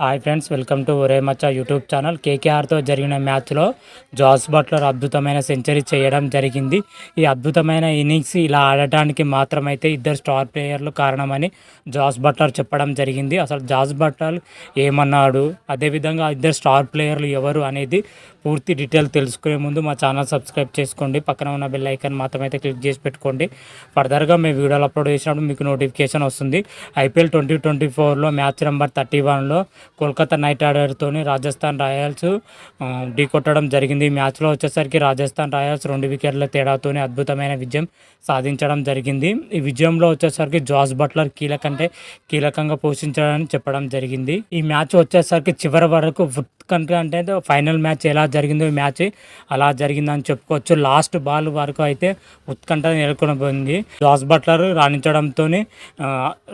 Hi friends welcome to ఒరే మచ్చ YouTube channel కేకేఆర్తో జరిగిన మ్యాచ్లో జాస్ బట్లర్ అద్భుతమైన సెంచరీ చేయడం జరిగింది. ఈ అద్భుతమైన ఇన్నింగ్స్ ఇలా ఆడటానికి మాత్రమైతే ఇద్దరు స్టార్ ప్లేయర్లు కారణమని జాస్ బట్లర్ చెప్పడం జరిగింది. అసలు జాస్ బట్లర్ ఏమన్నాడు? అదేవిధంగా ఇద్దరు స్టార్ ప్లేయర్లు ఎవరు అనేది పూర్తి డీటెయిల్ తెలుసుకునే ముందు మా ఛానల్ సబ్స్క్రైబ్ చేసుకోండి. పక్కన ఉన్న బెల్ ఐకాన్ మాత్రమైతే క్లిక్ చేసి పెట్టుకోండి. ఫర్దర్గా మేము వీడియోలు అప్లోడ్ చేసినప్పుడు మీకు నోటిఫికేషన్ వస్తుంది. ఐపీఎల్ ట్వంటీ ట్వంటీ ఫోర్లో మ్యాచ్ నెంబర్ థర్టీ వన్లో కోల్కతా నైట్ రైడర్తోని రాజస్థాన్ రాయల్స్ ఢీ కొట్టడం జరిగింది. ఈ మ్యాచ్లో వచ్చేసరికి రాజస్థాన్ రాయల్స్ రెండు వికెట్ల తేడాతోనే అద్భుతమైన విజయం సాధించడం జరిగింది. ఈ విజయంలో వచ్చేసరికి జాస్ బట్లర్ కీలకంటే కీలకంగా పోషించడని చెప్పడం జరిగింది. ఈ మ్యాచ్ వచ్చేసరికి చివరి వరకు ఉత్కంఠ అంటే ఫైనల్ మ్యాచ్ ఎలా జరిగిందో ఈ మ్యాచ్ అలా జరిగిందని చెప్పుకోవచ్చు. లాస్ట్ బాల్ వరకు అయితే ఉత్కంఠ నెలకొనబోయింది. జాస్ బట్లర్ రాణించడంతో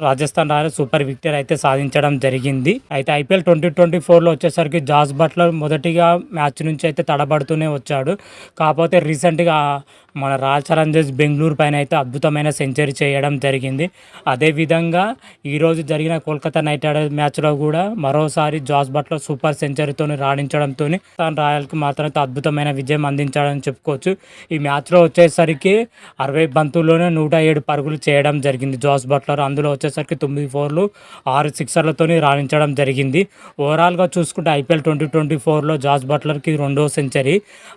రాజస్థాన్ రాయల్స్ సూపర్ విక్టర్ అయితే సాధించడం జరిగింది. అయితే ఐపీఎల్ ట్వంటీ ట్వంటీ ఫోర్లో వచ్చేసరికి జాస్ బట్లర్ మొదటిగా మ్యాచ్ నుంచి అయితే తడబడుతూనే వచ్చాడు. కాకపోతే రీసెంట్గా మన రాయల్ ఛాలెంజర్స్ బెంగళూరు పైన అయితే అద్భుతమైన సెంచరీ చేయడం జరిగింది. అదేవిధంగా ఈరోజు జరిగిన కోల్కతా నైట్ రైడర్స్ మ్యాచ్లో కూడా మరోసారి జాస్ బట్లర్ సూపర్ సెంచరీతో రాణించడంతో తన రాయల్కి మాత్రం అద్భుతమైన విజయం అందించాడని చెప్పుకోవచ్చు. ఈ మ్యాచ్లో వచ్చేసరికి అరవై బంతుల్లోనే నూట ఏడు పరుగులు చేయడం జరిగింది జాస్ బట్లర్. అందులో వచ్చేసరికి తొమ్మిది ఫోర్లు ఆరు సిక్సర్లతో రాణించడం జరిగింది. ఓవరాల్గా చూసుకుంటే ఐపీఎల్ ట్వంటీ ట్వంటీ ఫోర్లో జాస్ బట్లర్కి రెండో సెంచరీ.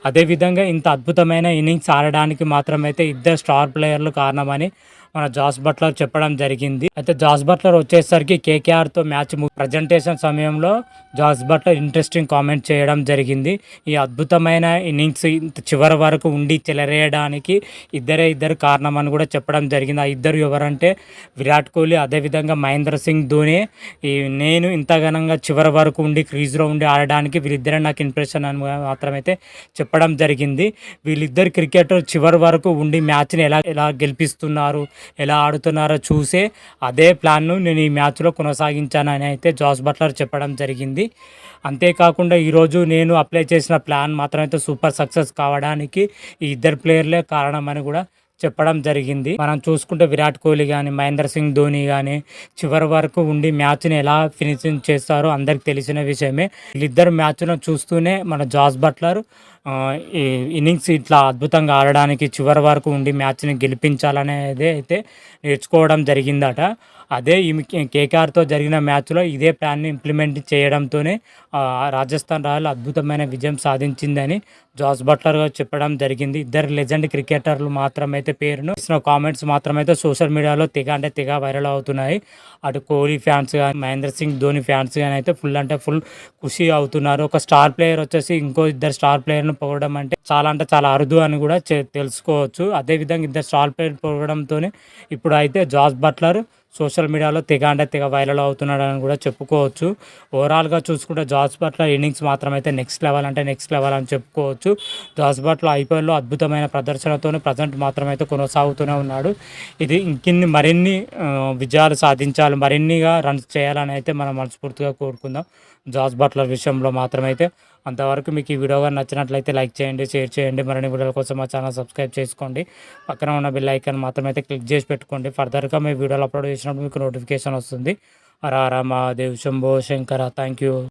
అదేవిధంగా ఇంత అద్భుతమైన ఇన్నింగ్స్ ఆడడానికి మాత్రమైతే ఇద్దరు స్టార్ ప్లేయర్లు కారణమని మన జాస్ బట్లర్ చెప్పడం జరిగింది. అయితే జాస్ బట్లర్ వచ్చేసరికి కేకేఆర్తో మ్యాచ్ ప్రజెంటేషన్ సమయంలో జాస్ బట్లర్ ఇంట్రెస్టింగ్ కామెంట్ చేయడం జరిగింది. ఈ అద్భుతమైన ఇన్నింగ్స్ చివరి వరకు ఉండి చెలరేయడానికి ఇద్దరే ఇద్దరు కారణం అని కూడా చెప్పడం జరిగింది. ఆ ఇద్దరు ఎవరంటే విరాట్ కోహ్లీ అదేవిధంగా మహేంద్ర సింగ్ ధోని. ఈ నేను ఇంత ఘనంగా చివరి వరకు ఉండి క్రీజ్లో ఉండి ఆడడానికి వీళ్ళిద్దరే నాకు ఇంప్రెషన్ అని మాత్రమైతే చెప్పడం జరిగింది. వీళ్ళిద్దరు క్రికెటర్ చివరి వరకు ఉండి మ్యాచ్ని ఎలా ఎలా గెలిపిస్తున్నారు? ఎలా ఆడుతున్నారో చూసే అదే ప్లాన్ను నేను ఈ మ్యాచ్లో కొనసాగించానని అయితే జాస్ బట్లర్ చెప్పడం జరిగింది. అంతేకాకుండా ఈరోజు నేను అప్లై చేసిన ప్లాన్ మాత్రం అయితే సూపర్ సక్సెస్ కావడానికి ఈ ఇద్దరు ప్లేయర్లే కారణమని కూడా చెప్పడం జరిగింది. మనం చూసుకుంటే విరాట్ కోహ్లీ కానీ మహేంద్ర సింగ్ ధోని కానీ చివరి వరకు ఉండి మ్యాచ్ని ఎలా ఫినిషింగ్ చేస్తారో అందరికి తెలిసిన విషయమే. వీళ్ళిద్దరు మ్యాచ్ను చూస్తూనే మన జాస్ బట్లర్ ఇన్నింగ్స్ ఇట్లా అద్భుతంగా ఆడడానికి చివరి వరకు ఉండి మ్యాచ్ని గెలిపించాలనేది అయితే నేర్చుకోవడం జరిగిందట. అదే ఈ కేకేఆర్తో జరిగిన మ్యాచ్లో ఇదే ప్లాన్ని ఇంప్లిమెంట్ చేయడంతోనే రాజస్థాన్ రాయల్ అద్భుతమైన విజయం సాధించిందని జాస్ బట్లర్ చెప్పడం జరిగింది. ఇద్దరు లెజెండ్ క్రికెటర్లు మాత్రమైతే పేరును. ఇచ్చిన కామెంట్స్ మాత్రమైతే సోషల్ మీడియాలో తెగ అంటే తెగ వైరల్ అవుతున్నాయి. అటు కోహ్లీ ఫ్యాన్స్ కానీ మహేంద్ర సింగ్ ధోని ఫ్యాన్స్ కానీ అయితే ఫుల్ అంటే ఫుల్ ఖుషి అవుతున్నారు. ఒక స్టార్ ప్లేయర్ వచ్చేసి ఇంకో ఇద్దరు స్టార్ ప్లేయర్ను పొగడం అంటే చాలా అంటే చాలా అరుదు అని కూడా తెలుసుకోవచ్చు. అదేవిధంగా ఇద్దరు స్టార్ ప్లేయర్ పొగడంతోనే ఇప్పుడు అయితే జాస్ బట్లర్ సోషల్ మీడియాలో తెగ అంటే తెగ వైరల్ అవుతున్నాడని కూడా చెప్పుకోవచ్చు. ఓవరాల్గా చూసుకుంటే జాస్ బట్ల ఇన్నింగ్స్ అయితే నెక్స్ట్ లెవెల్ అంటే నెక్స్ట్ లెవెల్ అని చెప్పుకోవచ్చు. జాస్ బట్ల ఐపీఎల్లో అద్భుతమైన ప్రదర్శనతో ప్రజెంట్ మాత్రమైతే కొనసాగుతూనే ఉన్నాడు. ఇది ఇంకిన్ని మరిన్ని విజయాలు సాధించాలి మరిన్నిగా రన్స్ చేయాలని అయితే మనం మనస్ఫూర్తిగా కోరుకుందాం. జాస్ బట్లర్ విషయంలో మాత్రమైతే అంతవరకు మీకు ఈ వీడియో కానీ నచ్చినట్లయితే లైక్ చేయండి షేర్ చేయండి. మరిన్ని వీడియోల కోసం మా ఛానల్ సబ్స్క్రైబ్ చేసుకోండి. పక్కన ఉన్న బిల్ ఐకాన్ మాత్రమైతే క్లిక్ చేసి పెట్టుకోండి. ఫర్దర్గా మీ వీడియోలు అప్లోడ్ చేసినప్పుడు మీకు నోటిఫికేషన్ వస్తుంది. హర హర మహాదేవ్ శంభో శంకర. Thank you.